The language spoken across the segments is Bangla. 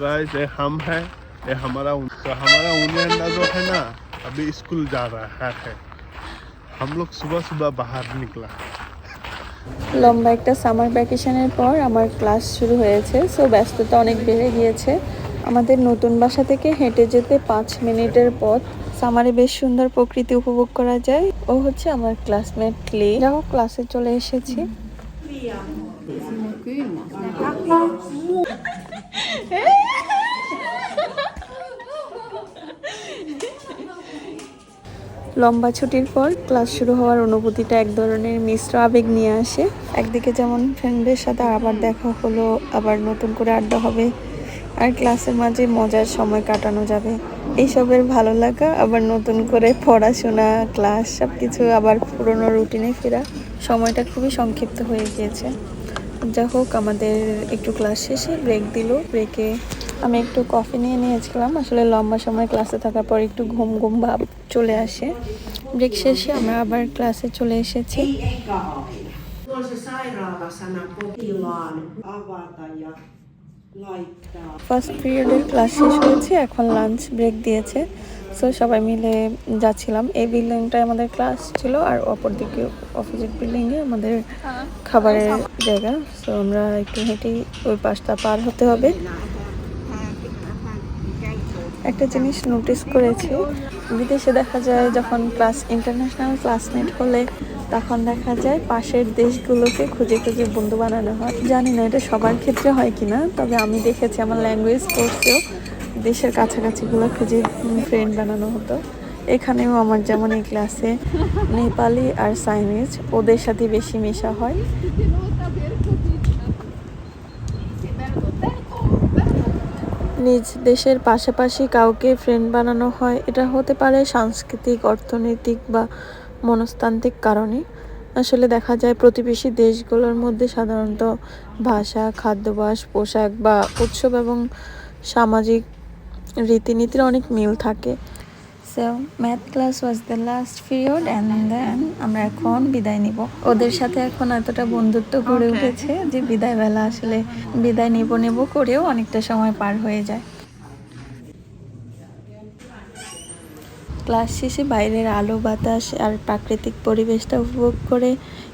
गाइस ये हम है ये हमारा ऊन तो हमारा ऊनियंडा जो है ना अभी स्कूल जा रहा है हम लोग सुबह सुबह बाहर निकला লম্বা একটা সামার ভ্যাকেশনের পর আমার ক্লাস শুরু হয়েছে সো ব্যস্ততা অনেক বেড়ে গিয়েছে আমাদের নতুন বাসা থেকে হেঁটে যেতে পাঁচ মিনিটের পথ সামারে বেশ সুন্দর প্রকৃতি উপভোগ করা যায় ও হচ্ছে আমার ক্লাসমেট ক্লে যাই হোক ক্লাসে চলে এসেছি লম্বা ছুটির পর ক্লাস শুরু হওয়ার অনুভূতিটা এক ধরনের মিশ্র আবেগ নিয়ে আসে। একদিকে যেমন ফ্রেন্ডদের সাথে আবার দেখা হলো, আবার নতুন করে আড্ডা হবে, আর ক্লাসের মাঝে মজার সময় কাটানো যাবে। এইসবের ভালো লাগা, আবার নতুন করে পড়াশোনা, ক্লাস সব কিছু আবার পুরনো রুটিনে ফেরা। সময়টা খুবই সংক্ষিপ্ত হয়ে গিয়েছে। যা হোক, আমাদের একটু ক্লাস শেষে ব্রেক দিল। ব্রেকে আমি একটু কফি নিয়ে নিয়েছিলাম। আসলে লম্বা সময় ক্লাসে থাকার পর একটু ঘুম ঘুম ভাব চলে আসে। ব্রেক শেষে আমরা আবার ক্লাসে চলে এসেছি. ফার্স্ট পিরিয়ডের ক্লাস শেষ হয়েছে, এখন লাঞ্চ ব্রেক দিয়েছে। সো সবাই মিলে যাচ্ছিলাম। এই বিল্ডিংটায় আমাদের ক্লাস ছিল আর অপর দিকে অপোজিট বিল্ডিংয়ে আমাদের খাবারের জায়গা। সো আমরা একটু হেঁটেই ওই পাশটা পার হতে হবে। একটা জিনিস নোটিস করেছি, বিদেশে দেখা যায় যখন ক্লাস ইন্টারন্যাশনাল ক্লাসমেট হলে তখন দেখা যায় পাশের দেশগুলোকে খুঁজে খুঁজে বন্ধু বানানো হয়। জানি না এটা সবার ক্ষেত্রে হয় কিনা, তবে আমি দেখেছি আমার ল্যাঙ্গুয়েজ কোর্সেও দেশের কাছাকাছিগুলো খুঁজে ফ্রেন্ড বানানো হতো। এখানেও আমার যেমন এই ক্লাসে নেপালি আর চাইনিজ ওদের সাথে বেশি মেশা হয়। নিজ দেশের পাশাপাশি কাউকে ফ্রেন্ড বানানো হয়, এটা হতে পারে সাংস্কৃতিক, অর্থনৈতিক বা মনস্তান্ত্রিক কারণে। আসলে দেখা যায় প্রতিবেশী দেশগুলোর মধ্যে সাধারণত ভাষা, খাদ্যাভ্যাস, পোশাক বা উৎসব এবং সামাজিক রীতিনীতির অনেক মিল থাকে। So math class was the last period and then আমরা এখন বিদায় নিব। ওদের সাথে এখন এতটা বন্ধুত্ব গড়ে উঠেছে যে বিদায় বেলা আসলে বিদায় নিব নেব করেও অনেকটা সময় পার হয়ে যায়। ক্লাস শেষে বাইরের আলো বাতাস আর প্রাকৃতিক পরিবেশটা উপভোগ করে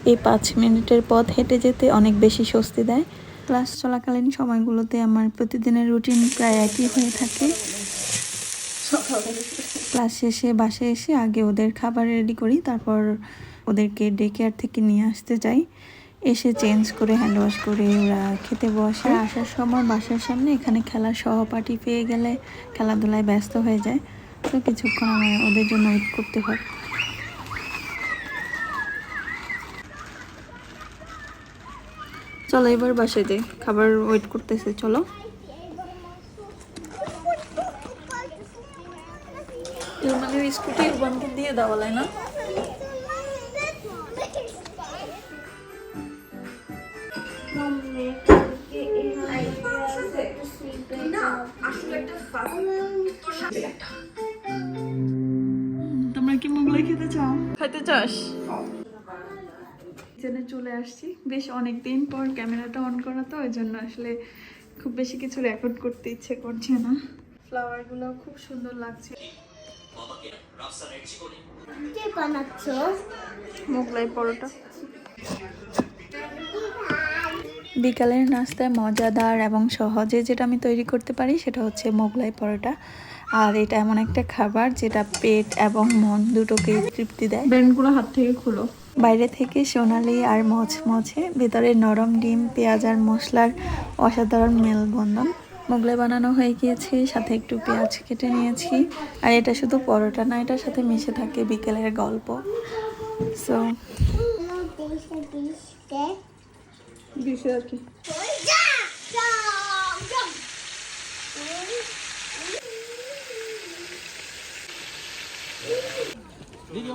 এই পাঁচ মিনিটের পথ হেঁটে যেতে অনেক বেশি স্বস্তি দেয়। ক্লাস চলাকালীন সময়গুলোতে আমার প্রতিদিনের রুটিন প্রায় একই হয়ে থাকে। ক্লাস শেষে বাসায় এসে আগে ওদের খাবার রেডি করি, তারপর ওদেরকে ডে কেয়ার থেকে নিয়ে আসতে যাই। এসে চেঞ্জ করে হ্যান্ড ওয়াশ করে ওরা খেতে বসে। আসার সময় বাসার সামনে এখানে খেলার সহপাঠী পেয়ে গেলে খেলাধুলায় ব্যস্ত হয়ে যায়। তো কিছুক্ষণ আমার ওদের জন্য ওয়েট করতে হয়। চলো এবার বাসায় যাই। খাবার ওয়েট করতেছে চলো। মানে স্কুটি বন্ধ দিয়ে না? তোমরা কি মোগলাই খেতে চাও? খাইতে চাস? কিচেনে চলে আসছি। বেশ অনেক দিন পর ক্যামেরাটা অন করা তো ওই জন্য আসলে খুব বেশি কিছু রেকর্ড করতে ইচ্ছে করছে না। ফ্লাওয়ারগুলো খুব সুন্দর লাগছে। মোগলাই পরোটা। বিকালের নাস্তায় মজাদার এবং সহজে যেটা আমি তৈরি করতে পারি সেটা হচ্ছে মোগলাই পরোটা। আর এটা এমন একটা খাবার যেটা পেট এবং মন দুটোকে তৃপ্তি দেয়। ব্রেনগুলো হাত থেকে খুলো। বাইরে থেকে সোনালি আর মচমচে ভেতরে নরম ডিম পেঁয়াজ আর মশলার অসাধারণ মেলবন্ধন। মোগলে বানানো হয়ে গিয়েছে সাথে একটু পেঁয়াজ কেটে নিয়েছি। আর এটা শুধু পরোটা না এটার সাথে মিশে থাকে বিকেলের গল্প। সো Did you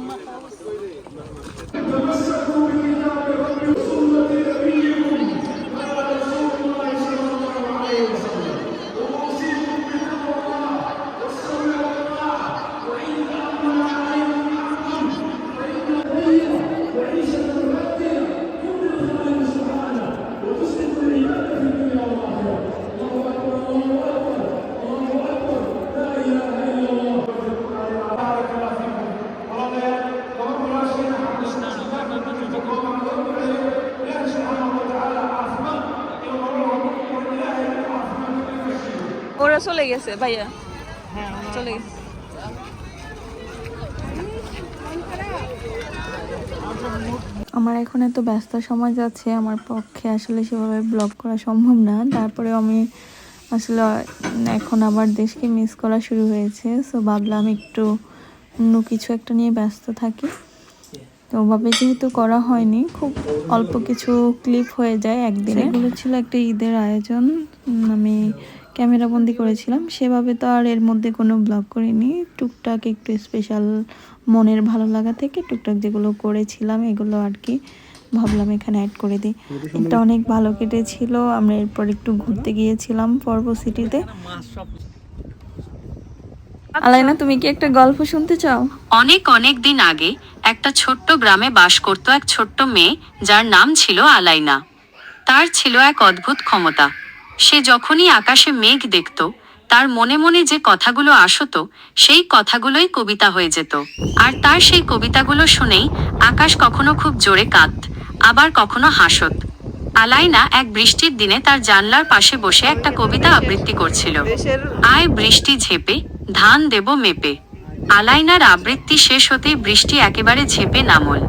কি চলে গেছে ভাইয়া। চলে গেছে। আমার এখন এত ব্যস্ত সময় যাচ্ছে আমার পক্ষে আসলে সেভাবে ব্লগ করা সম্ভব না। তারপরে আমি আসলে এখন আবার দেশকে মিস করা শুরু হয়েছে সো ভাবলাম একটু অন্য কিছু একটা নিয়ে ব্যস্ত থাকি। তো ওভাবে যেহেতু করা হয়নি, খুব অল্প কিছু ক্লিপ হয়ে যায় একদিনে। এগুলো ছিল একটা ঈদের আয়োজন আমি ক্যামেরা বন্দি করেছিলাম। সেভাবে তো আর এর মধ্যে কোনো ব্লগ করিনি। টুকটাক একটু স্পেশাল মনের ভালো লাগা থেকে টুকটাক যেগুলো করেছিলাম, এগুলো আর কি ভাবলাম এখানে অ্যাড করে দিই। এটা অনেক ভালো কেটেছিল। আমরা এরপর একটু ঘুরতে গিয়েছিলাম পর্ব সিটিতে আলাইনা তুমি কি একটা গল্প শুনতে চাও? অনেক অনেক দিন আগে একটা ছোট্ট গ্রামে বাস করত এক ছোট্ট মেয়ে যার নাম ছিল আলাইনা। তার ছিল এক অদ্ভুত ক্ষমতা। সে যখনই আকাশে মেঘ দেখত তার মনে মনে যে কথাগুলো আসতো সেই কথাগুলোই কবিতা হয়ে যেত। আর তার সেই কবিতাগুলো শুনেই আকাশ কখনো খুব জোরে কাঁদত আবার কখনো হাসত। আলাইনা এক বৃষ্টির দিনে তার জানলার পাশে বসে একটা কবিতা আবৃত্তি করছিল। আয় বৃষ্টি ঝেপে, ধান দেব মেপে। আলাইনার আবৃত্তি শেষ হতেই বৃষ্টি একেবারে ঝেপে নামল।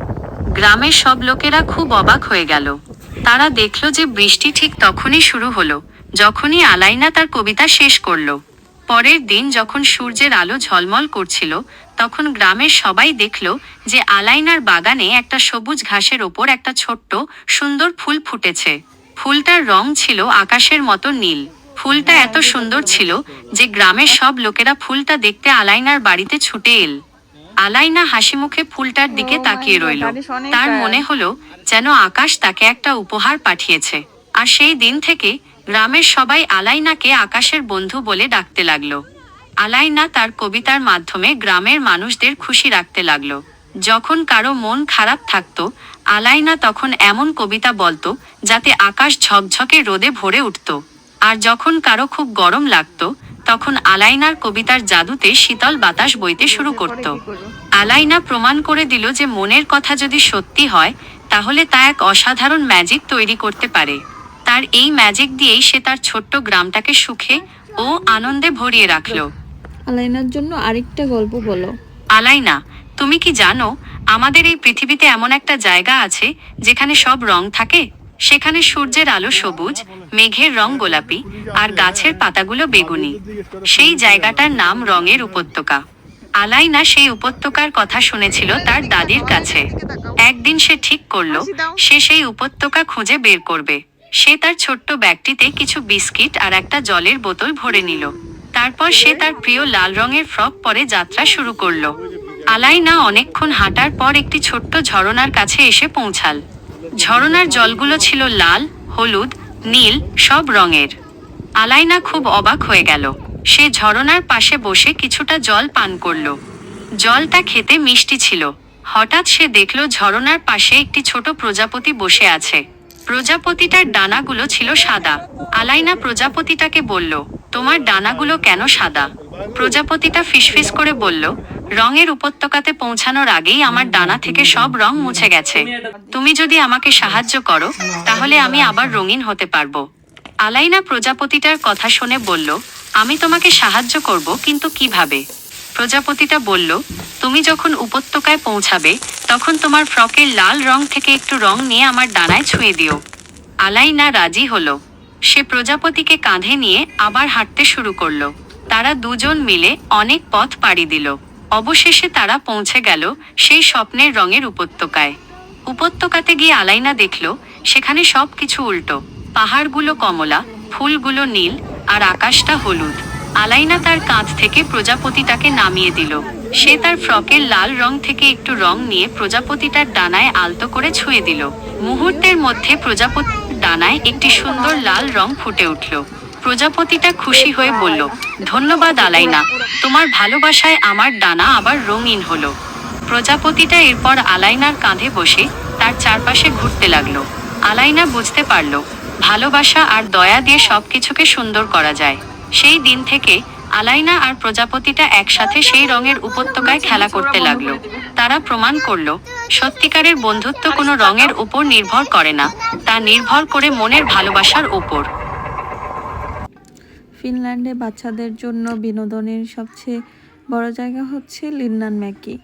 গ্রামের সব লোকেরা খুব অবাক হয়ে গেল। তারা দেখল যে বৃষ্টি ঠিক তখনই শুরু হলো, যখনই আলাইনা তার কবিতা শেষ করল। পরের দিন যখন সূর্যের আলো ঝলমল করছিল তখন গ্রামের সবাই দেখল যে আলাইনার বাগানে একটা সবুজ ঘাসের ওপর একটা ছোট্ট সুন্দর ফুল ফুটেছে। ফুলটার রং ছিল আকাশের মতো নীল। ফুলটা এত সুন্দর ছিল যে গ্রামের সব লোকেরা ফুলটা দেখতে আলাইনার বাড়িতে ছুটে এল। আলাইনা হাসি মুখে ফুলটার দিকে তাকিয়ে রইল। তার মনে হলো যেন আকাশ তাকে একটা উপহার পাঠিয়েছে। আর সেই দিন থেকে গ্রামের সবাই আলাইনাকে আকাশের বন্ধু বলে ডাকতে লাগল। আলাইনা তার কবিতার মাধ্যমে গ্রামের মানুষদের খুশি রাখতে লাগল। যখন কারও মন খারাপ থাকত আলাইনা তখন এমন কবিতা বলতো যাতে আকাশ ঝকঝকে রোদে ভরে উঠত। আর যখন কারও খুব গরম লাগতো তখন আলাইনার কবিতার জাদুতে শীতল বাতাস বইতে শুরু করত। আলাইনা প্রমাণ করে দিল যে মনের কথা যদি সত্যি হয় তাহলে তা এক অসাধারণ ম্যাজিক তৈরি করতে পারে। তার এই ম্যাজিক দিয়েই সে তার ছোট্ট গ্রামটাকে সুখে ও আনন্দে ভরিয়ে রাখল। আলাইনার জন্য আরেকটা গল্প বলো। আলাইনা তুমি কি জানো আমাদের এই পৃথিবীতে এমন একটা জায়গা আছে যেখানে সব রং থাকে? সেখানে সূর্যের আলো সবুজ মেঘের রং গোলাপি আর গাছের পাতাগুলো বেগুনি। সেই জায়গাটার নাম রঙের উপত্যকা। আলাইনা সেই উপত্যকার কথা শুনেছিল তার দাদির কাছে। একদিন সে ঠিক করল সে সেই উপত্যকা খুঁজে বের করবে। সে তার ছোট্ট ব্যাগটিতে কিছু বিস্কিট আর একটা জলের বোতল ভরে নিল। তারপর সে তার প্রিয় লাল রঙের ফ্রক পরে যাত্রা শুরু করল। আলাইনা অনেকক্ষণ হাঁটার পর একটি ছোট্ট ঝরনার কাছে এসে পৌঁছাল। ঝরনার জলগুলো ছিল লাল, হলুদ, নীল, সব রঙের। আলাইনা খুব অবাক হয়ে গেল। সে ঝরনার পাশে বসে কিছুটা জল পান করল। জলটা খেতে মিষ্টি ছিল। হঠাৎ সে দেখল ঝরনার পাশে একটি ছোট প্রজাপতি বসে আছে। প্রজাপতিটার ডানাগুলো ছিল সাদা। আলাইনা প্রজাপতিটাকে বলল, তোমার ডানাগুলো কেন সাদা? প্রজাপতিটা ফিসফিস করে বলল, রঙের উপত্যকাতে পৌঁছানোর আগেই আমার ডানা থেকে সব রং মুছে গেছে। তুমি যদি আমাকে সাহায্য করো, তাহলে আমি আবার রঙিন হতে পারব। আলাইনা প্রজাপতিটার কথা শুনে বলল, আমি তোমাকে সাহায্য করব, কিন্তু কীভাবে? প্রজাপতিটা বলল, তুমি যখন উপত্যকায় পৌঁছাবে, তখন তোমার ফ্রকের লাল রং থেকে একটু রং নিয়ে আমার ডানায় ছুঁয়ে দিও। আলাইনা রাজি হলো। সে প্রজাপতিকে কাঁধে নিয়ে আবার হাঁটতে শুরু করল। তারা দুজন মিলে অনেক পথ পাড়ি দিল। অবশেষে তারা পৌঁছে গেল সেই স্বপ্নের রঙের উপত্যকায়। উপত্যকাতে গিয়ে আলাইনা দেখল, সেখানে সব কিছু উল্টো। পাহাড়গুলো কমলা, ফুলগুলো নীল আর আকাশটা হলুদ। আলাইনা তার কাঁধ থেকে প্রজাপতিটাকে নামিয়ে দিল। সে তার ফ্রকের লাল রং থেকে একটু রং নিয়ে প্রজাপতিটার ডানায় আলতো করে ছুঁয়ে দিল। মুহূর্তের মধ্যে প্রজাপতির ডানায় একটি সুন্দর লাল রং ফুটে উঠল। প্রজাপতিটা খুশি হয়ে বলল, ধন্যবাদ আলাইনা, তোমার ভালোবাসায় আমার ডানা আবার রঙিন হলো। প্রজাপতিটা এরপর আলাইনার কাঁধে বসে তার চারপাশে ঘুরতে লাগল। আলাইনা বুঝতে পারল, ভালোবাসা আর দয়া দিয়ে সবকিছুকে সুন্দর করা যায়। সেই দিন থেকে আলাইনা আর প্রজাপতিটা একসাথে সেই রঙের উপত্যকায় খেলা করতে লাগল। তারা প্রমাণ করল, সত্যিকারের বন্ধুত্ব কোনো রঙের উপর নির্ভর করে না, তা নির্ভর করে মনের ভালোবাসার উপর। ফিনল্যান্ডে বাচ্চাদের জন্য বিনোদনের সবচেয়ে বড় জায়গা হচ্ছে লিন্নান ম্যাকি।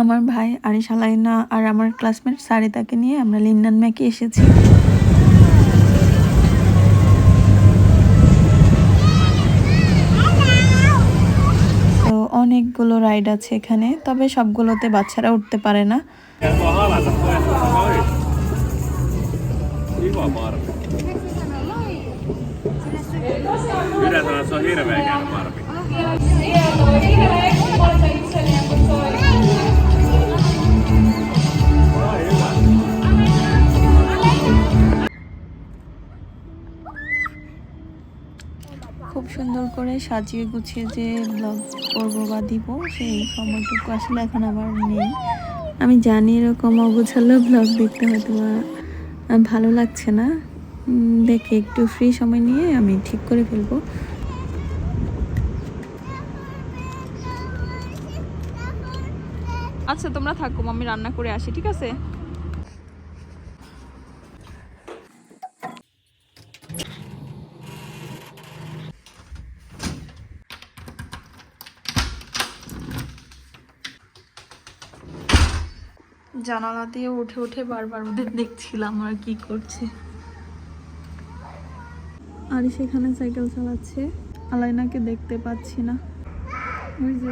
আমার ভাই আরিশ আলাইনা আর আমার ক্লাসমেট সারিতাকে নিয়ে আমরা লিন্নান ম্যাকি এসেছি। অনেকগুলো রাইড আছে এখানে তবে সবগুলোতে বাচ্চারা উঠতে পারে না. সুন্দর করে সাজিয়ে গুছিয়ে যে ব্লগ করব বা দিব, সেই সময়টুকু আসলে এখন আমার নেই। আমি জানি এরকম অগোছালো ব্লগ দেখতে হয়তো ভালো লাগছে না। দেখে একটু ফ্রি সময় নিয়ে আমি ঠিক করে ফেলব। আচ্ছা তোমরা থাকো আমি রান্না করে আসি, ঠিক আছে? জানালা দিয়ে উঠে উঠে বারবার ওদের দেখছিলাম আর কি করছে। আর সেখানে সাইকেল চালাচ্ছে। আলাইনাকে দেখতে পাচ্ছি না। ওই যে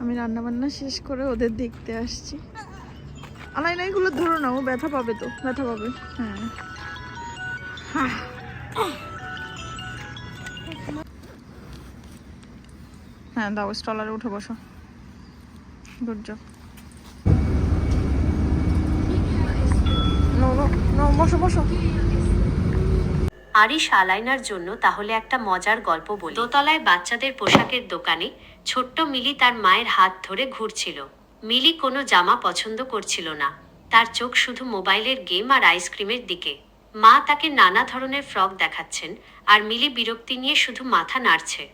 আমি রান্না বান্না শেষ করে ওদের দেখতে আসছি। আলাইনা এগুলো ধরো না, ও ব্যথা পাবে তো। ব্যথা পাবে। হ্যাঁ। হাহ। হ্যাঁ দাও স্টলারে উঠে বসো। গুড জব বসো বসো। আরিশ আলাইনার জন্য তাহলে একটা মজার গল্প বলি। দোতলায় বাচ্চাদের পোশাকের দোকানে ছোট্ট মিলি তার মায়ের হাত ধরে ঘুরছিল। মিলি কোনো জামা পছন্দ করছিল না। তার চোখ শুধু মোবাইলের গেম আর আইসক্রিমের দিকে। মা তাকে নানা ধরনের ফ্রক দেখাচ্ছেন আর মিলি বিরক্তি নিয়ে শুধু মাথা নাড়ছে।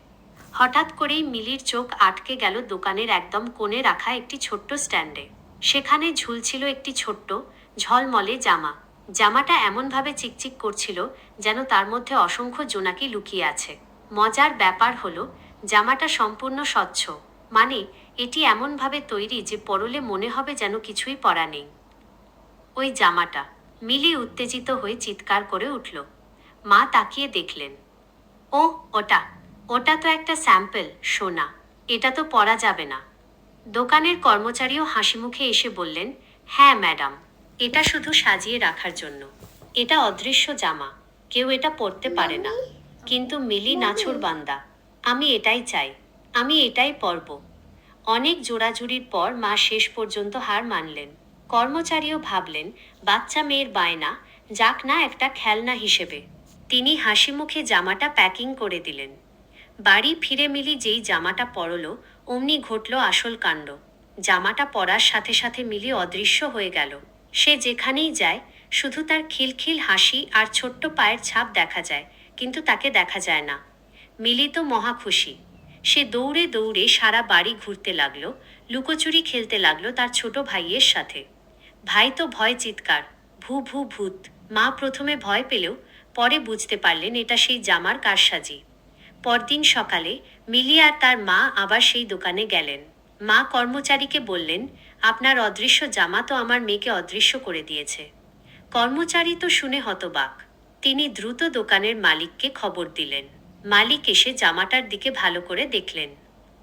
হঠাৎ করেই মিলির চোখ আটকে গেল দোকানের একদম কোণে রাখা একটি ছোট্ট স্ট্যান্ডে। সেখানে ঝুলছিল একটি ছোট্ট, ঝলমলে জামা। জামাটা এমনভাবে চিকচিক করছিল যেন তার মধ্যে অসংখ্য জোনাকি লুকিয়ে আছে। মজার ব্যাপার হলো, জামাটা সম্পূর্ণ স্বচ্ছ। মানে এটি এমনভাবে তৈরি যে পরলে মনে হবে যেন কিছুই পরা নেই। ওই জামাটা, মিলি উত্তেজিত হয়ে চিৎকার করে উঠল। মা তাকিয়ে দেখলেন। ও, ওটা। ওটা তো একটা স্যাম্পল, সোনা। এটা তো পরা যাবে না। দোকানের কর্মচারীও হাসি মুখে এসে বললেন হ্যাঁ ম্যাডাম, এটা শুধু সাজিয়ে রাখার জন্য। এটা অদৃশ্য জামা, কেউ এটা পরতে পারে না। কিন্তু মিলি নাছুর বান্দা, আমি এটাই চাই, আমি এটাই পরব। অনেক জোড়াজুড়ির পর মা শেষ পর্যন্ত হার মানলেন। কর্মচারীও ভাবলেন, বাচ্চা মেয়ের বায়না, যাক না একটা খেলনা হিসেবে। তিনি হাসি মুখে জামাটা প্যাকিং করে দিলেন। বাড়ি ফিরে মিলি যেই জামাটা পরল, অমনি ঘটল আসল কাণ্ড। জামাটা পরার সাথে সাথে মিলি অদৃশ্য হয়ে গেল। সে যেখানেই যায়, শুধু তার খিলখিল হাসি আর ছোট্ট পায়ের ছাপ দেখা যায়, কিন্তু তাকে দেখা যায় না। মিলি তো মহা খুশি। সে দৌড়ে দৌড়ে সারা বাড়ি ঘুরতে লাগল, লুকোচুরি খেলতে লাগল তার ছোট ভাইয়ের সাথে। ভাই তো ভয় চিৎকার, ভূ ভূ ভূত। মা প্রথমে ভয় পেলেও পরে বুঝতে পারলেন এটা সেই জামার কারসাজি। পরদিন সকালে মিলি আর তার মা আবার সেই দোকানে গেলেন। মা কর্মচারীকে বললেন, আপনার অদৃশ্য জামা তো আমার মেয়েকে অদৃশ্য করে দিয়েছে। কর্মচারী তো শুনে হতবাক। তিনি দ্রুত দোকানের মালিককে খবর দিলেন। মালিক এসে জামাটার দিকে ভালো করে দেখলেন।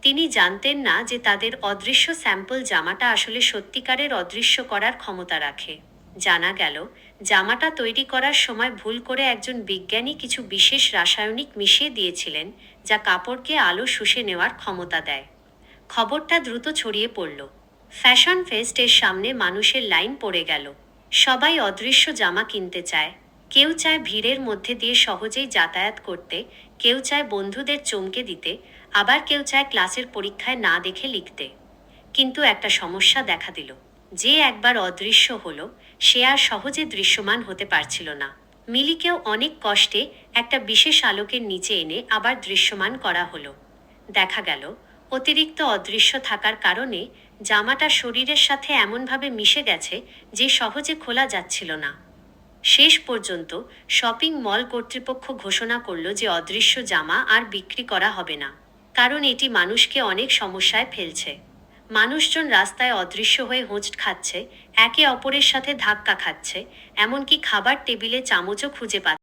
তিনি জানতেন না যে তাদের অদৃশ্য স্যাম্পল জামাটা আসলে সত্যিকারের অদৃশ্য করার ক্ষমতা রাখে। জানা গেল জামাটা তৈরি করার সময় ভুল করে একজন বিজ্ঞানী কিছু বিশেষ রাসায়নিক মিশিয়ে দিয়েছিলেন, যা কাপড়কে আলো শুষে নেওয়ার ক্ষমতা দেয়। খবরটা দ্রুত ছড়িয়ে পড়ল। ফ্যাশন ফেস্টের সামনে মানুষের লাইন পড়ে গেল। সবাই অদৃশ্য জামা কিনতে চায়। কেউ চায় ভিড়ের মধ্যে দিয়ে সহজেই যাতায়াত করতে, কেউ চায় বন্ধুদের চমকে দিতে, আবার কেউ চায় ক্লাসের পরীক্ষায় না দেখে লিখতে। কিন্তু একটা সমস্যা দেখা দিল। যে একবার অদৃশ্য হলো, সে আর সহজে দৃশ্যমান হতে পারছিল না। মিলিকেও অনেক কষ্টে একটা বিশেষ আলোকের নিচে এনে আবার দৃশ্যমান করা হলো। দেখা গেল, অতিরিক্ত অদৃশ্য থাকার কারণে জামাটা শরীরের সাথে এমনভাবে মিশে গেছে যে সহজে খোলা যাচ্ছিল না। শেষ পর্যন্ত শপিং মল কর্তৃপক্ষ ঘোষণা করল যে অদৃশ্য জামা আর বিক্রি করা হবে না, কারণ এটি মানুষকে অনেক সমস্যায় ফেলছে। মানুষজন রাস্তায় অদৃশ্য হয়ে হোঁচট খাচ্ছে, একে অপরের সাথে ধাক্কা খাচ্ছে, এমনকি খাবার টেবিলে চামচও খুঁজে পাচ্ছে।